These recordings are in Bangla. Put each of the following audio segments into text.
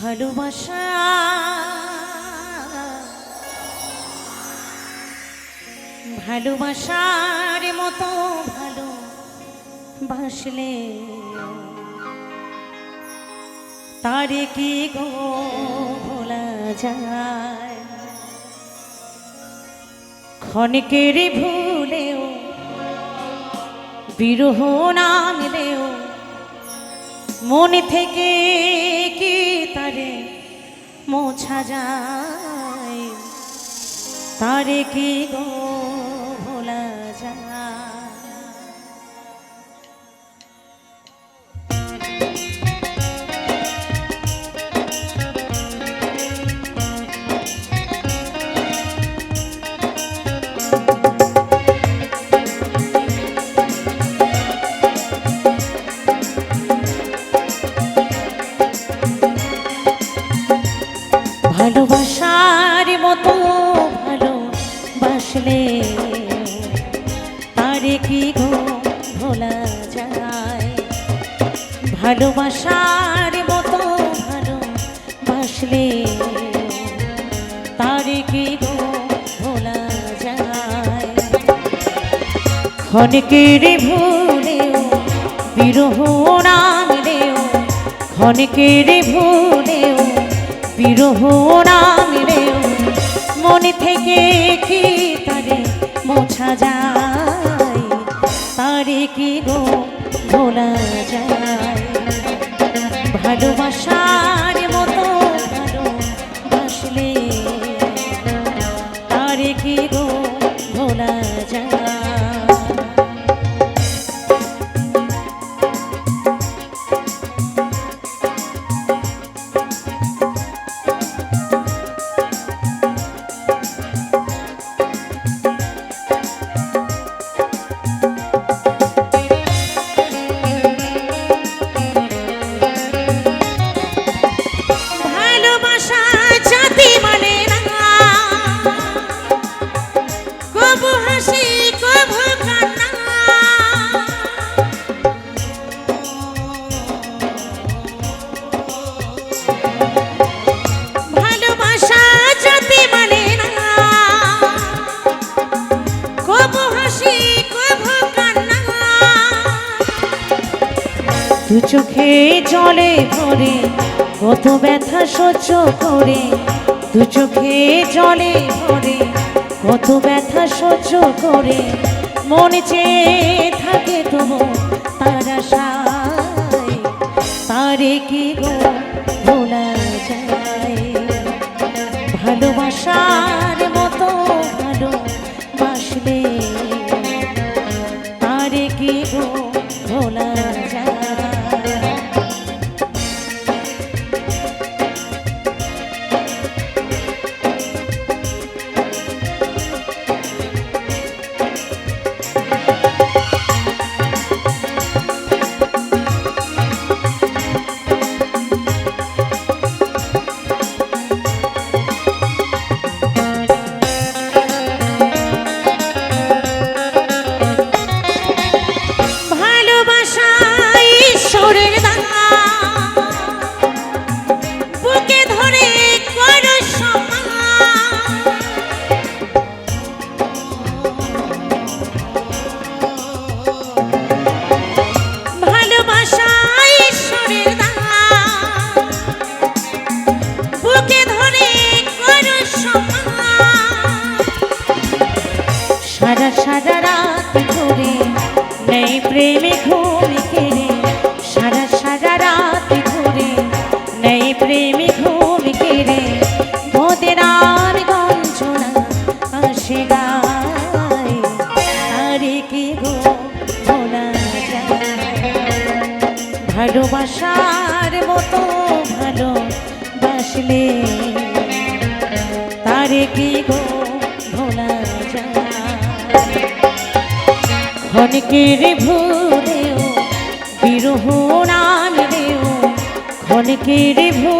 ভালোবাসা। ভালোবাসার মতো ভালো বাসলে তারে কি গো ভোলা যায়? ক্ষণিকের ভুলেও, বিরহ নামলেও, মন থেকে তারে মোছা যায়। তারে কি গো ভোলা যায়? ভালোবাসার মতো ভালোবাসলে তারে কি ভোলা যায়? ক্ষণিকের ভুলেও বিরহ নামলেও, ক্ষণিকের ভুলেও বিরহ নামলেও, মনে থেকে কি তারে মোছা যায়? তারে কি গো ভোলা ভালোবাসার দু চোখে জলে ভরে কত ব্যথা সহ্য করে। দু চোখে জলে ভরে কত ব্যথা সহ্য করে, মন চেয়ে থাকে তবু তার আশায়। তারে কি গো ভোলা যায়? ভালোবাসার ভালোবাসার মতো ভালো বাসলে তারে কি গো ভোলা যায়? ক্ষণিকের ভুলেও, বিরহ নামলেও ক্ষণকের ভুলেও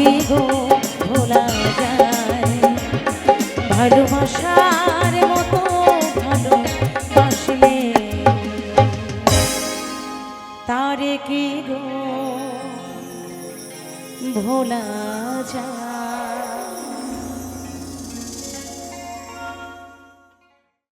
কি গো ভোলা যায়। ভালোবাসার তারে কি ভোলা যায়।